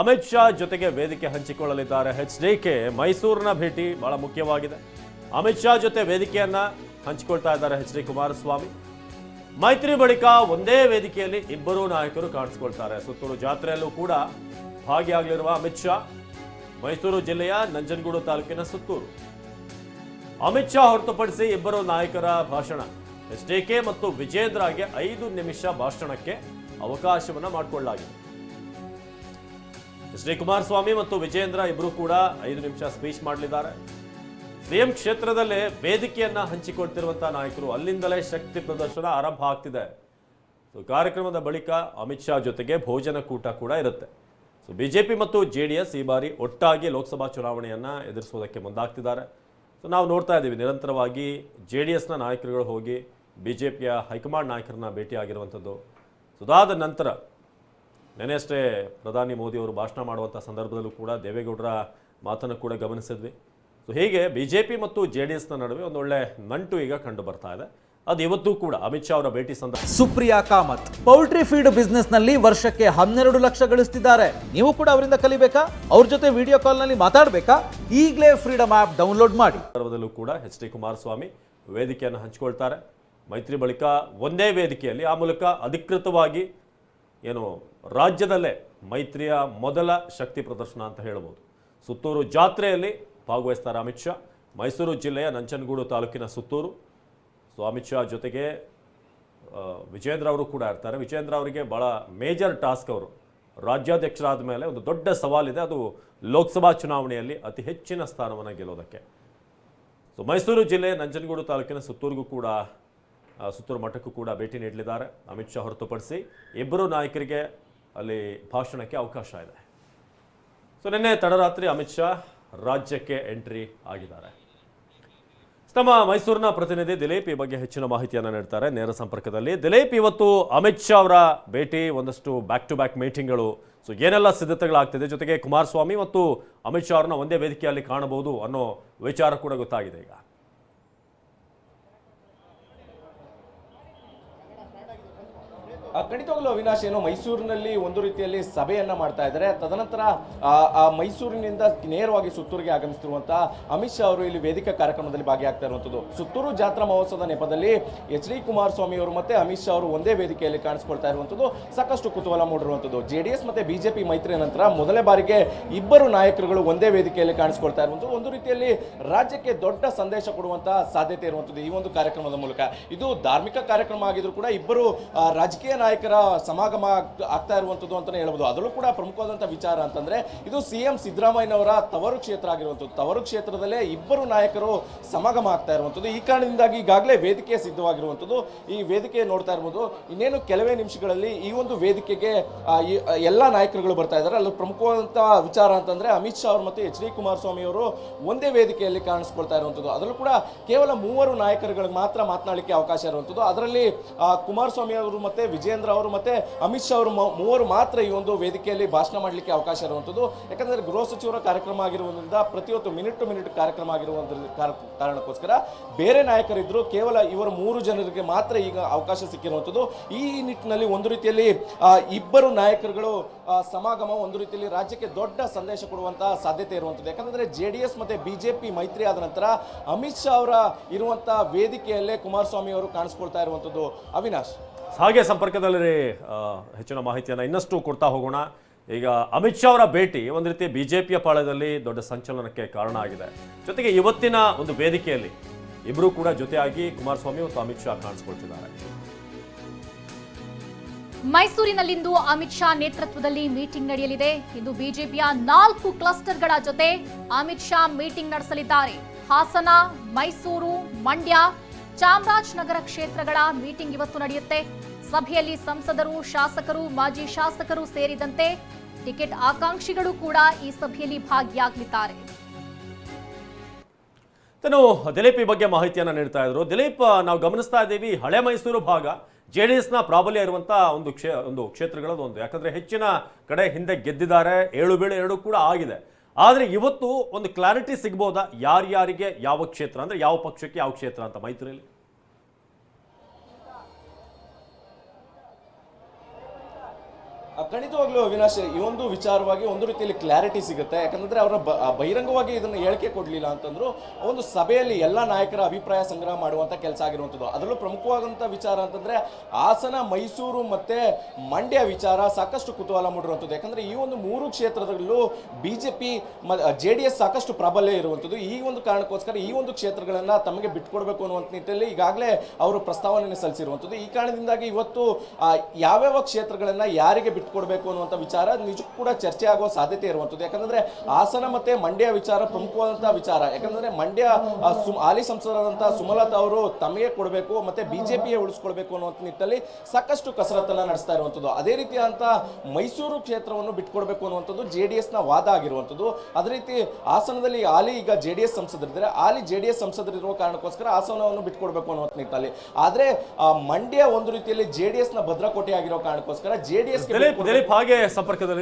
ಅಮಿತ್ ಶಾ ಜೊತೆಗೆ ವೇದಿಕೆ ಹಂಚಿಕೊಳ್ಳಲಿದ್ದಾರೆ. ಎಚ್ ಡಿ ಕೆ ಮೈಸೂರಿನ ಭೇಟಿ ಬಹಳ ಮುಖ್ಯವಾಗಿದೆ. ಅಮಿತ್ ಶಾ ಜೊತೆ ವೇದಿಕೆಯನ್ನ ಹಂಚಿಕೊಳ್ತಾ ಇದ್ದಾರೆ ಎಚ್ ಡಿ ಕುಮಾರಸ್ವಾಮಿ. ಮೈತ್ರಿ ಬಳಿಕ ಒಂದೇ ವೇದಿಕೆಯಲ್ಲಿ ಇಬ್ಬರು ನಾಯಕರು ಕಾಣಿಸಿಕೊಳ್ತಾರೆ. ಸುತ್ತೂರು ಜಾತ್ರೆಯಲ್ಲೂ ಕೂಡ ಭಾಗಿಯಾಗಲಿರುವ ಅಮಿತ್ ಶಾ, ಮೈಸೂರು ಜಿಲ್ಲೆಯ ನಂಜನಗೂಡು ತಾಲೂಕಿನ ಸುತ್ತೂರು. ಅಮಿತ್ ಶಾ ಹೊರತುಪಡಿಸಿ ಇಬ್ಬರು ನಾಯಕರ ಭಾಷಣ. ಎಚ್ ಡಿ ಕೆ ಮತ್ತು ವಿಜೇಂದ್ರಗೆ ಐದು ನಿಮಿಷ ಭಾಷಣಕ್ಕೆ ಅವಕಾಶವನ್ನ ಮಾಡಿಕೊಳ್ಳಲಾಗಿದೆ. ಡಿ ಕುಮಾರಸ್ವಾಮಿ ಮತ್ತು ವಿಜೇಂದ್ರ ಇಬ್ಬರು ಕೂಡ ಐದು ನಿಮಿಷ ಸ್ಪೀಚ್ ಮಾಡಲಿದ್ದಾರೆ. ಸಿಎಂ ಕ್ಷೇತ್ರದಲ್ಲೇ ವೇದಿಕೆಯನ್ನ ಹಂಚಿಕೊಳ್ತಿರುವಂತಹ ನಾಯಕರು ಅಲ್ಲಿಂದಲೇ ಶಕ್ತಿ ಪ್ರದರ್ಶನ ಆರಂಭ ಆಗ್ತಿದೆ. ಸೊ, ಕಾರ್ಯಕ್ರಮದ ಬಳಿಕ ಅಮಿತ್ ಶಾ ಜೊತೆಗೆ ಭೋಜನ ಕೂಟ ಕೂಡ ಇರುತ್ತೆ. ಸೊ, ಬಿಜೆಪಿ ಮತ್ತು ಜೆ ಡಿ ಎಸ್ ಈ ಬಾರಿ ಒಟ್ಟಾಗಿ ಲೋಕಸಭಾ ಚುನಾವಣೆಯನ್ನ ಎದುರಿಸುವುದಕ್ಕೆ ಮುಂದಾಗ್ತಿದ್ದಾರೆ. ಸೊ, ನಾವು ನೋಡ್ತಾ ಇದ್ದೀವಿ, ನಿರಂತರವಾಗಿ ಜೆ ಡಿ ಎಸ್ನ ನಾಯಕರುಗಳು ಹೋಗಿ ಬಿ ಜೆ ಪಿಯ ಹೈಕಮಾಂಡ್ ನಾಯಕರನ್ನ ಭೇಟಿಯಾಗಿರುವಂಥದ್ದು. ಸೊ, ಅದಾದ ನಂತರ ನೆನೆಯಷ್ಟೇ ಪ್ರಧಾನಿ ಮೋದಿ ಅವರು ಭಾಷಣ ಮಾಡುವಂಥ ಸಂದರ್ಭದಲ್ಲೂ ಕೂಡ ದೇವೇಗೌಡರ ಮಾತನ್ನು ಕೂಡ ಗಮನಿಸಿದ್ವಿ. ಸೊ ಹೀಗೆ ಬಿ ಜೆ ಪಿ ಮತ್ತು ಜೆ ಡಿ ಎಸ್ನ ನಡುವೆ ಒಂದೊಳ್ಳೆ ನಂಟು ಈಗ ಕಂಡು ಬರ್ತಾ ಇದೆ. ಅದು ಇವತ್ತು ಕೂಡ ಅಮಿತ್ ಶಾ ಅವರ ಭೇಟಿ ಸಂದರ್ಭ ಸುಪ್ರಿಯಾ ಕಾಮತ್ ಪೌಲ್ಟ್ರಿ ಫೀಡ್ ಬಿಸ್ನೆಸ್ನಲ್ಲಿ ವರ್ಷಕ್ಕೆ ಹನ್ನೆರಡು ಲಕ್ಷ ಗಳಿಸ್ತಿದ್ದಾರೆ. ನೀವು ಕೂಡ ಅವರಿಂದ ಕಲಿಬೇಕಾ? ಅವ್ರ ಜೊತೆ ವಿಡಿಯೋ ಕಾಲ್ನಲ್ಲಿ ಮಾತಾಡಬೇಕಾ? ಈಗಲೇ ಫ್ರೀಡಮ್ ಆಪ್ ಡೌನ್ಲೋಡ್ ಮಾಡಿ. ಸಂದರ್ಭದಲ್ಲೂ ಕೂಡ ಎಚ್ ಡಿ ಕುಮಾರಸ್ವಾಮಿ ವೇದಿಕೆಯನ್ನು ಹಂಚಿಕೊಳ್ತಾರೆ. ಮೈತ್ರಿ ಬಳಿಕ ಒಂದೇ ವೇದಿಕೆಯಲ್ಲಿ ಆ ಮೂಲಕ ಅಧಿಕೃತವಾಗಿ ಏನು ರಾಜ್ಯದಲ್ಲೇ ಮೈತ್ರಿಯ ಮೊದಲ ಶಕ್ತಿ ಪ್ರದರ್ಶನ ಅಂತ ಹೇಳ್ಬೋದು. ಸುತ್ತೂರು ಜಾತ್ರೆಯಲ್ಲಿ ಭಾಗವಹಿಸ್ತಾರೆ ಅಮಿತ್ ಶಾ. ಮೈಸೂರು ಜಿಲ್ಲೆಯ ನಂಚನಗೂಡು ತಾಲೂಕಿನ ಸುತ್ತೂರು. ಸೊ ಅಮಿತ್ ಶಾ ಜೊತೆಗೆ ವಿಜೇಂದ್ರ ಅವರು ಕೂಡ ಇರ್ತಾರೆ. ವಿಜೇಂದ್ರ ಅವರಿಗೆ ಭಾಳ ಮೇಜರ್ ಟಾಸ್ಕ್ ಅವರು. ರಾಜ್ಯಾಧ್ಯಕ್ಷರಾದ ಮೇಲೆ ಒಂದು ದೊಡ್ಡ ಸವಾಲಿದೆ. ಅದು ಲೋಕಸಭಾ ಚುನಾವಣೆಯಲ್ಲಿ ಅತಿ ಹೆಚ್ಚಿನ ಸ್ಥಾನವನ್ನು ಗೆಲ್ಲೋದಕ್ಕೆ. ಸೊ ಮೈಸೂರು ಜಿಲ್ಲೆ ನಂಜನಗೂಡು ತಾಲೂಕಿನ ಸುತ್ತೂರಿಗೂ ಕೂಡ ಸುತ್ತೂರು ಮಠಕ್ಕೂ ಕೂಡ ಭೇಟಿ ನೀಡಲಿದ್ದಾರೆ. ಅಮಿತ್ ಶಾ ಹೊರತುಪಡಿಸಿ ಇಬ್ಬರು ನಾಯಕರಿಗೆ ಅಲ್ಲಿ ಭಾಷಣಕ್ಕೆ ಅವಕಾಶ ಇದೆ. ಸೊ ನಿನ್ನೆ ತಡರಾತ್ರಿ ಅಮಿತ್ ಶಾ ರಾಜ್ಯಕ್ಕೆ ಎಂಟ್ರಿ ಆಗಿದ್ದಾರೆ. ನಮ್ಮ ಮೈಸೂರಿನ ಪ್ರತಿನಿಧಿ ದಿಲೀಪ್ ಈ ಬಗ್ಗೆ ಹೆಚ್ಚಿನ ಮಾಹಿತಿಯನ್ನು ನೀಡ್ತಾರೆ. ನೇರ ಸಂಪರ್ಕದಲ್ಲಿ ದಿಲೀಪ್, ಇವತ್ತು ಅಮಿತ್ ಶಾ ಅವರ ಭೇಟಿ, ಒಂದಷ್ಟು ಬ್ಯಾಕ್ ಟು ಬ್ಯಾಕ್ ಮೀಟಿಂಗ್ಗಳು ಸೊ ಏನೆಲ್ಲ ಸಿದ್ಧತೆಗಳಾಗ್ತಿದೆ? ಜೊತೆಗೆ ಕುಮಾರಸ್ವಾಮಿ ಮತ್ತು ಅಮಿತ್ ಶಾ ಅವ್ರನ್ನ ಒಂದೇ ವೇದಿಕೆಯಲ್ಲಿ ಕಾಣಬಹುದು ಅನ್ನೋ ವಿಚಾರ ಕೂಡ ಗೊತ್ತಾಗಿದೆ ಈಗ. ಖಂಡಿತವಾಗ್ಲೂ ಅವಿನಾಶ್ ಏನು ಮೈಸೂರಿನಲ್ಲಿ ಒಂದು ರೀತಿಯಲ್ಲಿ ಸಭೆಯನ್ನ ಮಾಡ್ತಾ ಇದ್ದಾರೆ. ತದನಂತರ ಆ, ಮೈಸೂರಿನಿಂದ ನೇರವಾಗಿ ಸುತ್ತೂರಿಗೆ ಆಗಮಿಸುತ್ತಿರುವಂತಹ ಅಮಿತ್ ಶಾ ಅವರು ಇಲ್ಲಿ ವೇದಿಕಾ ಕಾರ್ಯಕ್ರಮದಲ್ಲಿ ಭಾಗಿಯಾಗ್ತಾ ಇರುವಂತದ್ದು. ಸುತ್ತೂರು ಜಾತ್ರಾ ಮಹೋತ್ಸವದ ನೆಪದಲ್ಲಿ ಎಚ್ ಡಿ ಕುಮಾರಸ್ವಾಮಿ ಅವರು ಮತ್ತೆ ಅಮಿತ್ ಶಾ ಅವರು ಒಂದೇ ವೇದಿಕೆಯಲ್ಲಿ ಕಾಣಿಸ್ಕೊಳ್ತಾ ಇರುವಂತದ್ದು ಸಾಕಷ್ಟು ಕುತೂಹಲ ಮೂಡಿರುವಂತದ್ದು. ಜೆಡಿಎಸ್ ಮತ್ತೆ ಬಿಜೆಪಿ ಮೈತ್ರಿ ನಂತರ ಮೊದಲ ಬಾರಿಗೆ ಇಬ್ಬರು ನಾಯಕರುಗಳು ಒಂದೇ ವೇದಿಕೆಯಲ್ಲಿ ಕಾಣಿಸ್ಕೊಳ್ತಾ ಇರುವಂತದ್ದು. ಒಂದು ರೀತಿಯಲ್ಲಿ ರಾಜ್ಯಕ್ಕೆ ದೊಡ್ಡ ಸಂದೇಶ ಕೊಡುವಂತಹ ಸಾಧ್ಯತೆ ಇರುವಂತದ್ದು ಈ ಒಂದು ಕಾರ್ಯಕ್ರಮದ ಮೂಲಕ. ಇದು ಧಾರ್ಮಿಕ ಕಾರ್ಯಕ್ರಮ ಆಗಿದ್ರು ಕೂಡ ಇಬ್ಬರು ರಾಜಕೀಯ ನಾಯಕರ ಸಮಾಗಮ ಆಗ್ತಾ ಇರುವಂತದ್ದು ಅಂತಾನೆ ಹೇಳ್ಬೋದು. ಅದರಲ್ಲೂ ಕೂಡ ಪ್ರಮುಖವಾದಂತ ವಿಚಾರ ಅಂತಂದ್ರೆ, ಇದು ಸಿ ಎಂ ಸಿದ್ದರಾಮಯ್ಯನವರ ತವರು ಕ್ಷೇತ್ರ ಆಗಿರುವಂತದ್ದು. ತವರು ಕ್ಷೇತ್ರದಲ್ಲೇ ಇಬ್ಬರು ನಾಯಕರು ಸಮಾಗಮ ಆಗ್ತಾ ಇರುವಂತದ್ದು. ಈ ಕಾರಣದಿಂದಾಗಿ ಈಗಾಗಲೇ ವೇದಿಕೆ ಸಿದ್ಧವಾಗಿರುವಂತದ್ದು. ಈ ವೇದಿಕೆ ನೋಡ್ತಾ ಇರ್ಬೋದು. ಇನ್ನೇನು ಕೆಲವೇ ನಿಮಿಷಗಳಲ್ಲಿ ಈ ಒಂದು ವೇದಿಕೆಗೆ ಎಲ್ಲ ನಾಯಕರುಗಳು ಬರ್ತಾ ಇದ್ದಾರೆ. ಅಲ್ಲಿ ಪ್ರಮುಖವಾದಂತ ವಿಚಾರ ಅಂತಂದ್ರೆ, ಅಮಿತ್ ಶಾ ಅವರು ಮತ್ತು ಎಚ್ ಡಿ ಕುಮಾರಸ್ವಾಮಿ ಅವರು ಒಂದೇ ವೇದಿಕೆಯಲ್ಲಿ ಕಾಣಿಸ್ಕೊಳ್ತಾ ಇರುವಂತದ್ದು. ಅದರಲ್ಲೂ ಕೂಡ ಕೇವಲ ಮೂವರು ನಾಯಕರುಗಳಿಗೆ ಮಾತ್ರ ಮಾತನಾಡಲಿಕ್ಕೆ ಅವಕಾಶ ಇರುವಂತದ್ದು. ಅದರಲ್ಲಿ ಕುಮಾರಸ್ವಾಮಿ ಅವರು ಮತ್ತೆ ವಿಜೇಂದ್ರ ಅವರು ಮತ್ತೆ ಅಮಿತ್ ಶಾ ಅವರು ಮೂವರು ಮಾತ್ರ ಈ ಒಂದು ವೇದಿಕೆಯಲ್ಲಿ ಭಾಷಣ ಮಾಡಲಿಕ್ಕೆ ಅವಕಾಶ ಇರುವಂಥದ್ದು. ಯಾಕಂದ್ರೆ ಗೃಹ ಸಚಿವರ ಕಾರ್ಯಕ್ರಮ ಆಗಿರುವುದರಿಂದ ಪ್ರತಿಯೊಂದು ಮಿನಿಟ್ ಟು ಮಿನಿಟ್ ಕಾರ್ಯಕ್ರಮ ಆಗಿರುವಂತ ಕಾರಣಕ್ಕೋಸ್ಕರ ಬೇರೆ ನಾಯಕರಿದ್ದರು ಕೇವಲ ಇವರು ಮೂರು ಜನರಿಗೆ ಮಾತ್ರ ಈಗ ಅವಕಾಶ ಸಿಕ್ಕಿರುವಂಥದ್ದು. ಈ ನಿಟ್ಟಿನಲ್ಲಿ ಒಂದು ರೀತಿಯಲ್ಲಿ ಇಬ್ಬರು ನಾಯಕರುಗಳು ಸಮಾಗಮ ಒಂದು ರೀತಿಯಲ್ಲಿ ರಾಜ್ಯಕ್ಕೆ ದೊಡ್ಡ ಸಂದೇಶ ಕೊಡುವಂತಹ ಸಾಧ್ಯತೆ ಇರುವಂಥದ್ದು. ಯಾಕಂದ್ರೆ ಜೆ ಡಿ ಎಸ್ ಮತ್ತೆ ಬಿಜೆಪಿ ಮೈತ್ರಿ ಆದ ನಂತರ ಅಮಿತ್ ಶಾ ಅವರ ಇರುವಂತಹ ವೇದಿಕೆಯಲ್ಲೇ ಕುಮಾರಸ್ವಾಮಿ ಅವರು ಕಾಣಿಸ್ಕೊಳ್ತಾ ಇರುವಂತದ್ದು ಅವಿನಾಶ್. ಹಾಗೆ ಸಂಪರ್ಕದಲ್ಲಿ ಹೆಚ್ಚಿನ ಮಾಹಿತಿಯನ್ನು ಇನ್ನಷ್ಟು ಕೊಡ್ತಾ ಹೋಗೋಣ. ಈಗ ಅಮಿತ್ ಶಾ ಅವರ ಭೇಟಿ ಒಂದು ರೀತಿ ಬಿಜೆಪಿಯ ಪಾಳ್ಯದಲ್ಲಿ ದೊಡ್ಡ ಸಂಚಲನಕ್ಕೆ ಕಾರಣ ಆಗಿದೆ. ಜೊತೆಗೆ ಇವತ್ತಿನ ಒಂದು ವೇದಿಕೆಯಲ್ಲಿ ಇಬ್ಬರು ಕೂಡ ಜೊತೆಯಾಗಿ ಕುಮಾರಸ್ವಾಮಿ ಮತ್ತು ಅಮಿತ್ ಶಾ ಕಾಣಿಸ್ಕೊಳ್ತಿದ್ದಾರೆ. ಮೈಸೂರಿನಲ್ಲಿಂದು ಅಮಿತ್ ಶಾ ನೇತೃತ್ವದಲ್ಲಿ ಮೀಟಿಂಗ್ ನಡೆಯಲಿದೆ. ಇಂದು ಬಿಜೆಪಿಯ ನಾಲ್ಕು ಕ್ಲಸ್ಟರ್ಗಳ ಜೊತೆ ಅಮಿತ್ ಶಾ ಮೀಟಿಂಗ್ ನಡೆಸಲಿದ್ದಾರೆ. ಹಾಸನ, ಮೈಸೂರು, ಮಂಡ್ಯ, ಚಾಮರಾಜನಗರ ಕ್ಷೇತ್ರಗಳ ಮೀಟಿಂಗ್ ಇವತ್ತು ನಡೆಯುತ್ತೆ. ಸಭೆಯಲ್ಲಿ ಸಂಸದರು, ಶಾಸಕರು, ಮಾಜಿ ಶಾಸಕರು ಸೇರಿದಂತೆ ಟಿಕೆಟ್ ಆಕಾಂಕ್ಷಿಗಳು ಕೂಡ ಈ ಸಭೆಯಲ್ಲಿ ಭಾಗಿಯಾಗಲಿದ್ದಾರೆ. ಇನ್ನು ದಿಲೀಪ್ ಬಗ್ಗೆ ಮಾಹಿತಿಯನ್ನು ನೀಡ್ತಾ ಇದ್ರು. ದಿಲೀಪ್, ನಾವು ಗಮನಿಸ್ತಾ ಇದ್ದೀವಿ, ಹಳೆ ಮೈಸೂರು ಭಾಗ, ಜೆ ಡಿ ಎಸ್ನ ಪ್ರಾಬಲ್ಯ ಇರುವಂಥ ಒಂದು ಕ್ಷೇ, ಒಂದು ಕ್ಷೇತ್ರಗಳದ್ದು ಒಂದು. ಯಾಕಂದ್ರೆ ಹೆಚ್ಚಿನ ಕಡೆ ಹಿಂದೆ ಗೆದ್ದಿದ್ದಾರೆ, ಏಳು ಬೀಳು ಎರಡು ಕೂಡ ಆಗಿದೆ. ಆದರೆ ಇವತ್ತು ಒಂದು ಕ್ಲಾರಿಟಿ ಸಿಗ್ಬೋದಾ? ಯಾರ್ಯಾರಿಗೆ, ಯಾವ ಕ್ಷೇತ್ರ, ಅಂದ್ರೆ ಯಾವ ಪಕ್ಷಕ್ಕೆ ಯಾವ ಕ್ಷೇತ್ರ ಅಂತ ಮೈತ್ರಿಯಲ್ಲಿ? ಖಂಡಿತವಾಗ್ಲೂ ಅವಿನಾಶ್, ಈ ಒಂದು ವಿಚಾರವಾಗಿ ಒಂದು ರೀತಿಯಲ್ಲಿ ಕ್ಲಾರಿಟಿ ಸಿಗುತ್ತೆ. ಯಾಕಂದ್ರೆ ಅವರ ಬಹಿರಂಗವಾಗಿ ಇದನ್ನ ಹೇಳಿಕೆ ಕೊಡಲಿಲ್ಲ ಅಂತಂದ್ರು ಒಂದು ಸಭೆಯಲ್ಲಿ ಎಲ್ಲ ನಾಯಕರ ಅಭಿಪ್ರಾಯ ಸಂಗ್ರಹ ಮಾಡುವಂತ ಕೆಲಸ ಆಗಿರುವಂಥದ್ದು ಅದರಲ್ಲೂ ಪ್ರಮುಖವಾದಂತ ವಿಚಾರ ಅಂತಂದ್ರೆ, ಹಾಸನ, ಮೈಸೂರು ಮತ್ತೆ ಮಂಡ್ಯ ವಿಚಾರ ಸಾಕಷ್ಟು ಕುತೂಹಲ ಮೂಡಿರುವಂಥದ್ದು ಯಾಕಂದ್ರೆ ಈ ಒಂದು ಮೂರು ಕ್ಷೇತ್ರದಲ್ಲೂ ಬಿಜೆಪಿ ಜೆ ಡಿ ಎಸ್ ಸಾಕಷ್ಟು ಪ್ರಬಲ ಇರುವಂಥದ್ದು ಈ ಒಂದು ಕಾರಣಕ್ಕೋಸ್ಕರ ಈ ಒಂದು ಕ್ಷೇತ್ರಗಳನ್ನ ತಮಗೆ ಬಿಟ್ಕೊಡ್ಬೇಕು ಅನ್ನುವಂಥ ನಿಟ್ಟಿನಲ್ಲಿ ಈಗಾಗಲೇ ಅವರು ಪ್ರಸ್ತಾವನೆಯನ್ನು ಸಲ್ಲಿಸಿರುವಂಥದ್ದು ಈ ಕಾರಣದಿಂದಾಗಿ ಇವತ್ತು ಯಾವ್ಯಾವ ಕ್ಷೇತ್ರಗಳನ್ನ ಯಾರಿಗೆ ಬಿಟ್ಕೊಡ್ಬೇಕು ಅನ್ನುವಂಥ ವಿಚಾರ ನಿಜಕ್ಕೂ ಕೂಡ ಚರ್ಚೆ ಆಗೋ ಸಾಧ್ಯತೆ ಇರುವಂಥದ್ದು. ಯಾಕಂದ್ರೆ ಹಾಸನ ಮತ್ತೆ ಮಂಡ್ಯ ವಿಚಾರ ಪ್ರಮುಖವಾದಂತಹ ವಿಚಾರ. ಯಾಕಂದ್ರೆ ಮಂಡ್ಯ ಸುಮ್- ಹಾಲಿ ಸಂಸದರಾದಂಥ ಸುಮಲತಾ ಅವರು ತಮಗೆ ಕೊಡಬೇಕು ಮತ್ತೆ ಬಿಜೆಪಿಯೇ ಉಳಿಸ್ಕೊಳ್ಬೇಕು ಅನ್ನುವಂಥ ನಿಟ್ಟಲ್ಲಿ ಸಾಕಷ್ಟು ಕಸರತ್ತನ್ನ ನಡೆಸ್ತಾ ಇರುವಂಥದ್ದು. ಅದೇ ರೀತಿಯಾದಂಥ ಮೈಸೂರು ಕ್ಷೇತ್ರವನ್ನು ಬಿಟ್ಕೊಡ್ಬೇಕು ಅನ್ನುವಂಥದ್ದು ಜೆ ಡಿ ಎಸ್ನ ವಾದ ಆಗಿರುವಂಥದ್ದು. ಅದೇ ರೀತಿ ಹಾಸನದಲ್ಲಿ ಹಾಲಿ ಈಗ ಜೆ ಡಿ ಎಸ್ ಸಂಸದರಿದ್ದಾರೆ. ಹಾಲಿ ಜೆ ಡಿ ಎಸ್ ಸಂಸದರಿರುವ ಕಾರಣಕ್ಕೋಸ್ಕರ ಹಾಸನವನ್ನು ಬಿಟ್ಕೊಡ್ಬೇಕು ಅನ್ನುವಂಥ ನಿಟ್ಟಲ್ಲಿ ಆದ್ರೆ ಮಂಡ್ಯ ಒಂದು ರೀತಿಯಲ್ಲಿ ಜೆ ಡಿ ಎಸ್ನ ಭದ್ರಕೋಟೆ ಆಗಿರೋ ಕಾರಣಕ್ಕೋಸ್ಕರ ಜೆ ಡಿ ಎಸ್ ದಿಲೀಪ್ ಹಾಗೆ ಸಂಪರ್ಕದಲ್ಲಿ